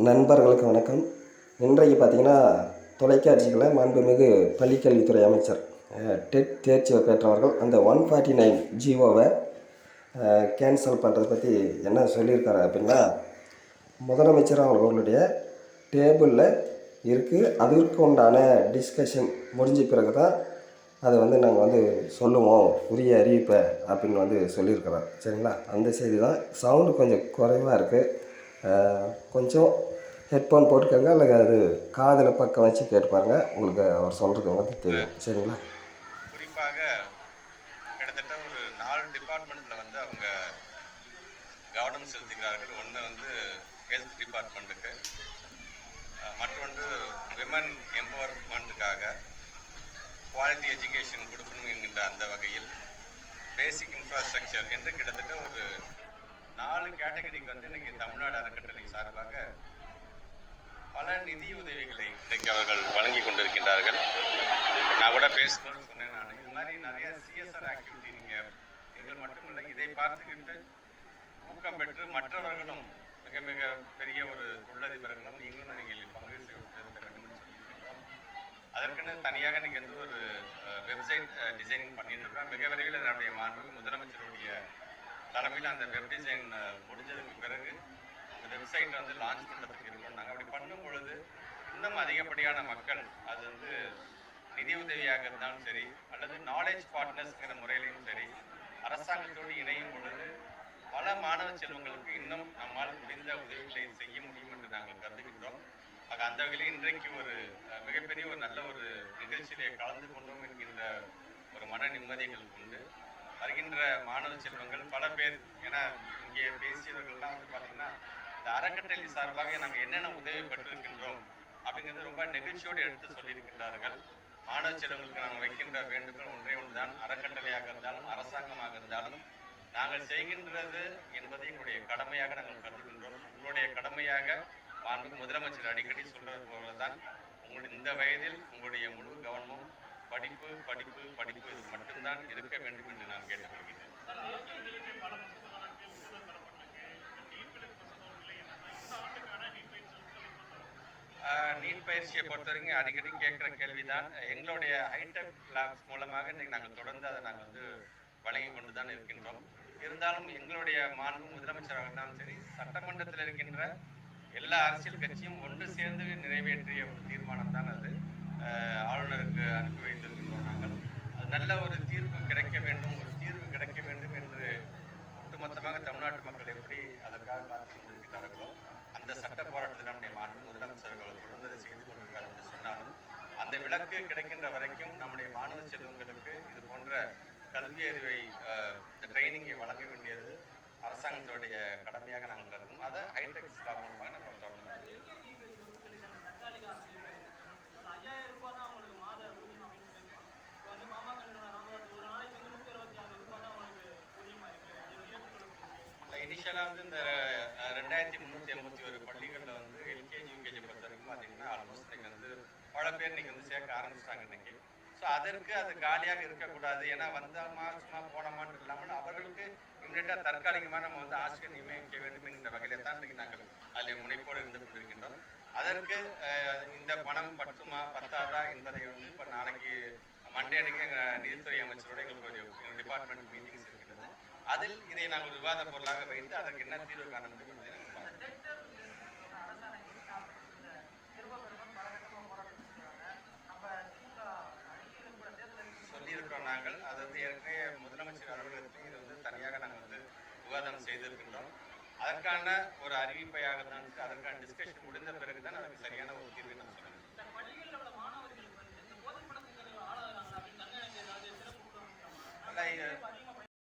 நண்பர்களுக்கு வணக்கம். இன்றைக்கு பார்த்தீங்கன்னா தொலைக்காட்சிகளில் மாண்புமிகு பள்ளிக்கல்வித்துறை அமைச்சர் டெட் தேர்ச்சி பெற்றவர்கள் அந்த ஒன் ஃபார்ட்டி நைன் ஜிஓவை கேன்சல் பண்ணுறதை பற்றி என்ன சொல்லியிருக்காரு அப்படின்னா முதலமைச்சர் அவர்களுடைய டேபிளில் இருக்குது அதற்கு உண்டான டிஸ்கஷன் முடிஞ்ச பிறகு தான் அதை வந்து நாங்கள் வந்து சொல்லுவோம் உரிய அறிவிப்பை அப்படின்னு வந்து சொல்லியிருக்கிறோம் சரிங்களா? அந்த செய்தி தான் சவுண்டு கொஞ்சம் குறைவாக இருக்குது கொஞ்சம் ஹெட்ஃபோன் போட்டுக்கோங்க இல்லை அது காதில் பக்கம் வச்சு கேட்டு பாருங்க உங்களுக்கு அவர் சொல்கிறது வந்து தெரியும். சரிங்களா? குறிப்பாக கிட்டத்தட்ட ஒரு நாலு டிபார்ட்மெண்ட்டில் வந்து அவங்க கவனம் செலுத்துகிறார்கள் ஒன்று வந்து ஹெல்த் டிபார்ட்மெண்ட்டுக்கு மற்றொன்று விமன் எம்பவர்மெண்ட்டுக்காக குவாலிட்டி எஜுகேஷன் கொடுக்கணும் என்கின்ற அந்த வகையில் பேசிக் இன்ஃப்ராஸ்ட்ரக்சர் என்று கிட்டத்தட்ட ஒரு நாலு கேட்டகரிக்கு வந்து இன்னைக்கு தமிழ்நாடு அறக்கட்டளை சார்பாக பல நிதி உதவிகளை இன்றைக்கு அவர்கள் வழங்கி கொண்டிருக்கின்றார்கள். நான் கூட பேசணும்னு சொன்னேன் நான் இது மாதிரி நிறைய சிஎஸ்ஆர் ஆக்டிவிட்டி நீங்கள் எங்கள் மட்டுமில்லை இதை பார்த்துக்கிட்டு ஊக்கம் பெற்று மற்றவர்களும் மிக மிக பெரிய ஒரு தொழிலதிபர்களும் நீங்களும் நீங்கள் பங்கு செலுத்த அதற்குன்னு தனியாக நீங்கள் வந்து ஒரு வெப்சைட் டிசைனிங் பண்ணிட்டு இருக்கோம். மிக விரைவில் என்னுடைய மாண்பு முதலமைச்சருடைய தலைமையில் அந்த வெப் டிசைன் முடிஞ்சதுக்கு பிறகு அந்த வெப்சைட் வந்து லான்ச் பண்ணுறதுக்கு இருக்கோம் நாங்கள் அப்படி பண்ணும் பொழுது இன்னும் அதிகப்படியான மக்கள் அது வந்து நிதி உதவியாக இருந்தாலும் சரி அல்லது நாலேஜ் பார்ட்னர்ஸ்ங்கிற முறையிலையும் சரி அரசாங்கத்தோடு இணையும் பொழுது பல மாணவ செல்வங்களுக்கு இன்னும் நம்மால் முடிந்த உதவிகளை செய்ய முடியும் என்று நாங்கள் கருதுகின்றோம். ஆக அந்த வகையில் இன்றைக்கு ஒரு மிகப்பெரிய ஒரு நல்ல ஒரு நிகழ்ச்சியிலே கலந்து கொண்டோம் என்கின்ற ஒரு மன நிம்மதிகள் உண்டு. வருகின்ற மாணவ செல்வங்கள் பல பேர் ஏன்னா இங்கே பேசியவர்கள்லாம் வந்து பார்த்தீங்கன்னா இந்த அறக்கட்டளை சார்பாக நாங்கள் என்னென்ன உதவி பெற்றிருக்கின்றோம் அப்படிங்கிறது ரொம்ப நெகிழ்ச்சியோடு எடுத்து சொல்லியிருக்கின்றார்கள். மாணவ செல்வங்களுக்கு நாங்கள் வைக்கின்ற வேண்டுகோள் ஒன்றே ஒன்றுதான். அறக்கட்டளையாக இருந்தாலும் அரசாங்கமாக இருந்தாலும் நாங்கள் செய்கின்றது என்பதை எங்களுடைய கடமையாக நாங்கள் கருதுகின்றோம். உங்களுடைய கடமையாக மாண்பு முதலமைச்சர் அடிக்கடி சொல்றது போலதான் உங்களுடைய இந்த வயதில் உங்களுடைய முழு கவனமும் படிப்பு படிப்பு படிப்பு இது மட்டும்தான் இருக்க வேண்டும் என்று நான் கேட்டுக்கொள்கிறேன். நீட் பயிற்சியை பொறுத்தவரைக்கும் அடிக்கடி கேட்குற கேள்விதான். எங்களுடைய ஹைடெக் லேப்ஸ் மூலமாக இன்னைக்கு நாங்கள் தொடர்ந்து அதை நாங்கள் வந்து வழங்கி கொண்டு தான் இருக்கின்றோம். இருந்தாலும் எங்களுடைய மாண்பு முதலமைச்சராக இருந்தாலும் சரி சட்டமன்றத்தில் இருக்கின்ற எல்லா அரசியல் கட்சியும் ஒன்று சேர்ந்து நிறைவேற்றிய ஒரு தீர்மானம் தான் அது. ஆளுநருக்கு அனுப்பி வைத்திருக்கின்றோம் நாங்கள். அது நல்ல ஒரு தீர்வு கிடைக்க வேண்டும் ஒரு தீர்வு கிடைக்க வேண்டும் என்று ஒட்டுமொத்தமாக தமிழ்நாட்டு மக்கள் எப்படி அதற்காக காத்து கொண்டிருக்கிறார்களோ அந்த சட்ட போராட்டத்தில் நம்முடைய மாண்பு முதலமைச்சர் அவர்கள் தொடர்ந்து செய்து கொண்டிருக்கிறார் என்று சொன்னாலும் அந்த விளக்கு கிடைக்கின்ற வரைக்கும் நம்முடைய மாணவ செல்வங்களுக்கு இது போன்ற கல்வி அறிவை இந்த ட்ரைனிங்கை வழங்க வேண்டியது அரசாங்கத்துடைய கடமையாக நாங்கள் கருதும் அதை ஹைடெக் ஸ்டாப் மூலமாக நம்ம ஆக்சுவலாக வந்து இந்த ரெண்டாயிரத்தி முந்நூற்றி எண்பத்தி ஒரு பள்ளிகளில் வந்து எல்கேஜி யூகேஜி பொறுத்த வரைக்கும் பார்த்தீங்கன்னா ஆல்மோஸ்ட் நீங்கள் வந்து பல பேர் நீங்கள் வந்து சேர்க்க ஆரம்பிச்சிட்டாங்க இன்னைக்கு. ஸோ அதற்கு அது காலியாக இருக்கக்கூடாது. ஏன்னா வந்தோமா சும்மா போனோமான்னு இல்லாமல் அவர்களுக்கு இம்மிடியாக தற்காலிகமாக நம்ம வந்து ஆசிரியர் நியமிக்க வேண்டும் என்கிற வகையில தான் இன்றைக்கு நாங்கள் அதில் முனைப்போடு இருந்து கொண்டிருக்கின்றோம். அதற்கு இந்த பணம் பத்துமா பத்தாதா என்பதை வந்து இப்போ நாளைக்கு மண்டே அன்னைக்கு எங்கள் நிதித்துறை அமைச்சரோட எங்களுக்கு ஒரு டிபார்ட்மெண்ட் மீட்டிங்ஸ் அதில் இதை நாங்கள் விவாத பொருளாக வைத்து அதற்கு என்ன தீர்வு காண முடியும் சொல்லியிருக்கிறோம் நாங்கள். அது வந்து ஏற்கனவே முதலமைச்சர் அலுவலகத்தில் இது வந்து தனியாக நாங்கள் வந்து விவாதம் செய்திருக்கின்றோம். அதற்கான ஒரு அறிவிப்பையாக தான் அதற்கான டிஸ்கஷன் முடிந்த பிறகுதான்